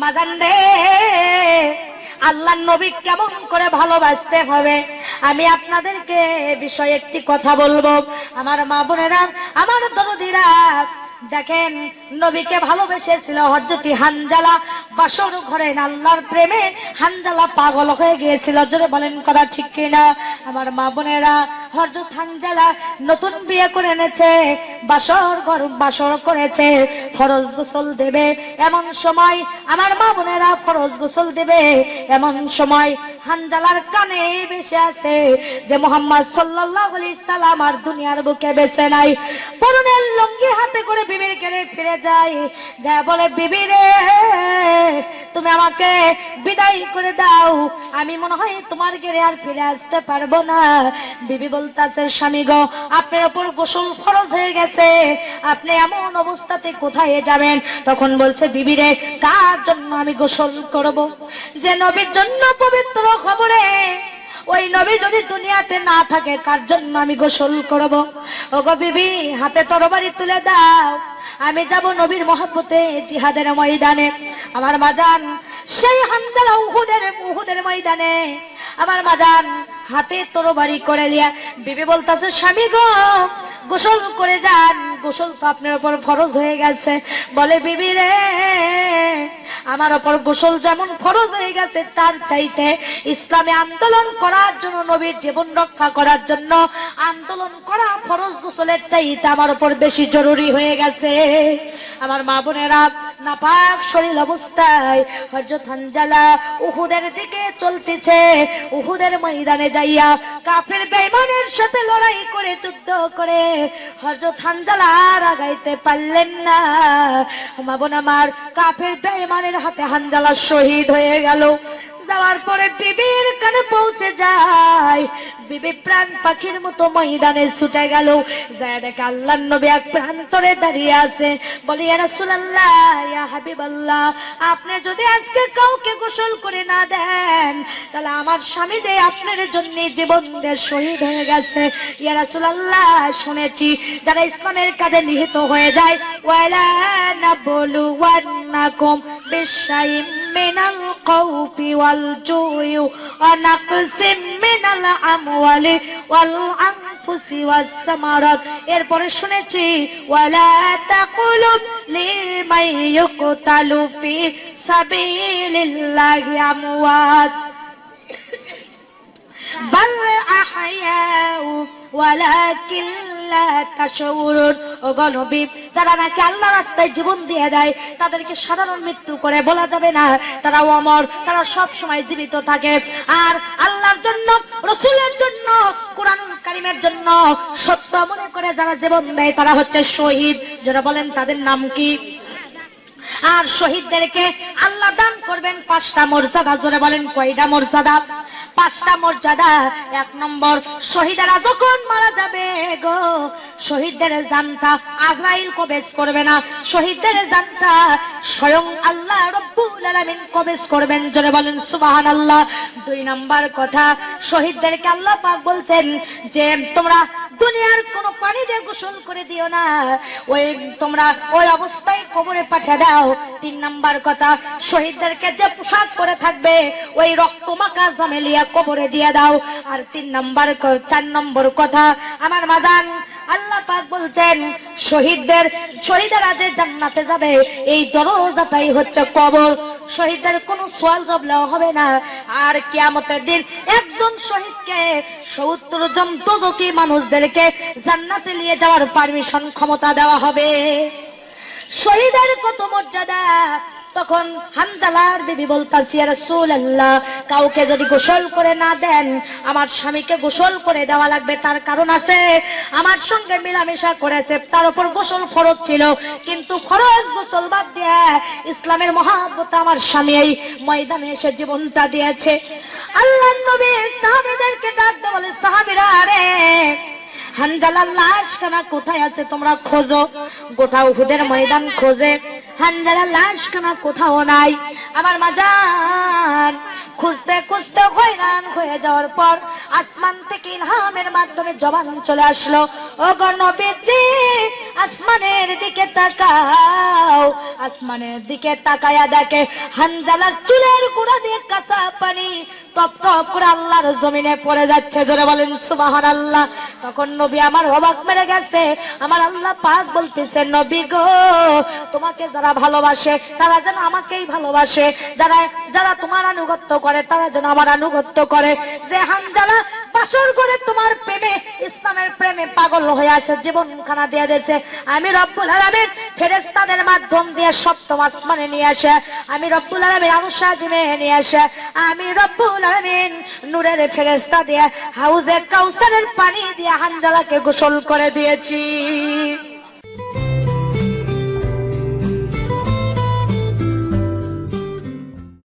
মাজান রে আল্লাহ নবী কেমন করে ভালোবাসতে হবে? আমি আপনাদেরকে বিষয়ে একটি কথা বলব। আমার মা বোনেরা, আমার দরদিরা, দেখেন, নবীকে ভালোবেসেছিল হরজতি হানজালা। বাসর ঘরে আল্লাহর প্রেমে হানজালা পাগল হয়ে গিয়েছিল। জোরে বলেন করা ঠিক কিনা? আমার মা বোনেরা হরজত হানজালা নতুন বিয়ে করে এনেছে। বাসর ঘর বাসর করেছে, ফরজ গোসল দেবে। এমন সময় আমার মা বোনেরা ফরজ গোসল দেবে। এমন সময় হানজালার কানে বেশে আছে যে মোহাম্মদ আলাইহি সাল্লাম আর দুনিয়ার বুকে বেঁচে নাই। পরনের লঙ্গি হাতে করে বিবির গেলে ফিরে যায়। যা বলে, বিবি রে, তুমি আমাকে বিদায় করে দাও। আমি মনে হয় তোমার গেরে আর ফিরে আসতে পারব না। বিবি বলতেছে, স্বামী গো, আপনার ওপর গোসল ফরজ হয়ে গেছে। আপনি এমন অবস্থাতে কোথায় যাবেন? তখন বলছে বিবি রে কার জন্য আমি গোসল করব? যে নবীর জন্য পবিত্র খবরে, ওই নবী যদি দুনিয়াতে না থাকে, কার জন্য আমি গোসল করব? ওগো বিবি, হাতে তরবারি তুলে দাও। আমি যাব নবীর মহব্বতে জিহাদের ময়দানে। আমার মাজান, সেই হামদালা উহুদের উহুদের ময়দানে। আমার মাজান, হাতে তরবারি করে লিয়া। বিবি বলতাছে, স্বামী গো গোসল করে যান। গোসল তো আপনার উপর ফরজ হয়ে গেছে। বলে, বিবি রে, আমার ওপর গোসল যেমন ফরজ হয়ে গেছে, তার চাইতে ইসলামে আন্দোলন করার জন্য, নবীর জীবন রক্ষা করার জন্য আন্দোলন করা ফরজ গোসলের চাইতে আমার উপর বেশি জরুরি হয়ে গেছে। আমার মা বোনেরা নাপাক শরীর অবস্থায় হজরত উহুদের দিকে চলতেছে। উহুদের ময়দানে যাইয়া কাফের বেমানের সাথে লড়াই করে, যুদ্ধ করে। হজরত হানজালা আর আগাইতে পারলেন না। মা আমার, কাফের বেমানের হাতে হানজালা শহীদ হয়ে গেল। যাওয়ার পরে বিবির কানে পৌঁছে যায়। বিবি প্রাণ পাখির মতো ময়দানে ছুটে গেল। যায় দেখে আল্লাহ নবী এক প্রান্তরে দাঁড়িয়ে আছে। বলি রাসূলুল্লাহ, ইয়া হাবিবাল্লাহ, আপনি যদি আজকে কাউকে গোসল করে না দেন, তাহলে আমার স্বামী যে আপনার জন্য জীবন দিয়ে শহীদ হয়ে গেছে। ইয়া রাসূলুল্লাহ, শুনেছি যারা ইসলামের কাজে নিহিত হয়ে যায়। ওয়ালা নাবলু ওয়ান্নাকুম বিশাইম মিনাল খাউফি ওয়াল জুই ওয়া নাকসিম মিনাল আমওয়ালি ওয়াল আনফুসি ওয়াস সামারাত এরপরে শুনেছি ওয়ালা তাকুলু লিমান ইউকতালু ফি সাবিলিল্লাহি আমওয়াত বাল আহয়াউ ওয়ালাকিন লা তাশউরুন যারা জীবন দিয়ে তারা কারিমের জন্য সত্য মনে করে যারা জীবন দেয়, তারা হচ্ছে শহীদ। যারা বলেন তাদের নাম কি? আর শহীদদেরকে আল্লাহ দান করবেন পাঁচটা মর্যাদা জোরে বলেন কয়টা মর্যাদা? পাঁচটা মর্যাদা। এক নম্বর, শহীদেরা যখন মারা যাবে গো, শহীদদের জানতা আজরাইল কবেজ করবে না। শহীদদের জানতা স্বয়ং আল্লাহ রব্বুল আলামিন কবেজ করবেন, জোরে বলেন সুবহানাল্লাহ। দুই নাম্বার কথা, শহীদদেরকে আল্লাহ পাক বলছেন যে, তোমরা দুনিয়ার কোন পানি দিয়ে গোসল করে দিও না। ওই তোমরা ওই অবস্থায় কবরে পাঠিয়ে দাও। তিন নাম্বার কথা, শহীদদেরকে যে পোশাক করে থাকবে, ওই রক্ত মাখা জামেলিয়া কবরে দিয়ে দাও। আর তিন নাম্বার চার নম্বর কথা, আমার মাদান আল্লাহ পাক বলছেন, শহীদদের, শহীদেরা যে জান্নাতে যাবে, এই দরজাটাই হচ্ছে কবর। শহীদদের কোনো সোয়াল জবলাও হবে না। আর কিয়ামতের দিন একজন শহীদকে, সত্তর জন দোজকি মানুষদেরকে জান্নাতে নিয়ে যাওয়ার পারমিশন ক্ষমতা দেওয়া হবে। শহীদের কত মর্যাদা? তখন হানজালার বিবি বলতাছি রাসূলুল্লাহ, কাউকে যদি গোসল করে না দেন, আমার স্বামীকে গোসল করে দেওয়া লাগবে, তার কারণ আছে, আমার সঙ্গে মিলামেশা করেছে, তার উপর গোসল ফরজ ছিল, কিন্তু ফরজ গোসল বাদ ইসলামের মহাব্বত আমার স্বামী এই ময়দানে এসে জীবনটা দিয়েছে। আল্লাহ নবী সাহাবীদেরকে ডাক দিয়ে বলে, সাহাবীরা রে হানজালার কোথায় আছে তোমরা খোঁজো। গোটা উহুদের ময়দান খোঁজে। হানজালার কোথাও নাই। আমার মাজান খুঁজতে খুঁজতে হয়রান হয়ে যাওয়ার পর আসমান থেকে ইলহামের মাধ্যমে জবান চলে আসলো। ও গণবেচে আসমানের দিকে তাকাও। আসমানের দিকে তাকায়া দেখে হানজালার চুলের গুঁড়া দিয়ে কাঁচা পানি, টপ টপ করে আল্লাহর জমিনে পড়ে যাচ্ছে। জোরে বলেন সুবাহ আল্লাহ তখন নবী আমার অবাক মেরে গেছে। আমার আল্লাহ পাক বলতেছে, নবী গো, তোমাকে যারা ভালোবাসে, তারা যেন আমাকেই ভালোবাসে। যারা যারা তোমার আনুগত্য করে, তারা যেন আমার আনুগত্য করে। যে হানজালা বাসর করে তোমার প্রেমে, ইসলামের প্রেমে পাগল হয়ে আসে জীবন খানা দিয়ে দিয়েছে। আমি রব্বুল আলমের ফেরেস্তাদের মাধ্যম দিয়ে সপ্তম আসমানে নিয়ে আসে। আমি রব্বুল আলমের অনুসাজিমে নিয়ে আসে। আমি রব্বুল আলমিন নূরের ফেরেস্তা দিয়ে, হাউজে কাউসারের পানি দিয়ে হানজালাকে গোসল করে দিয়েছি।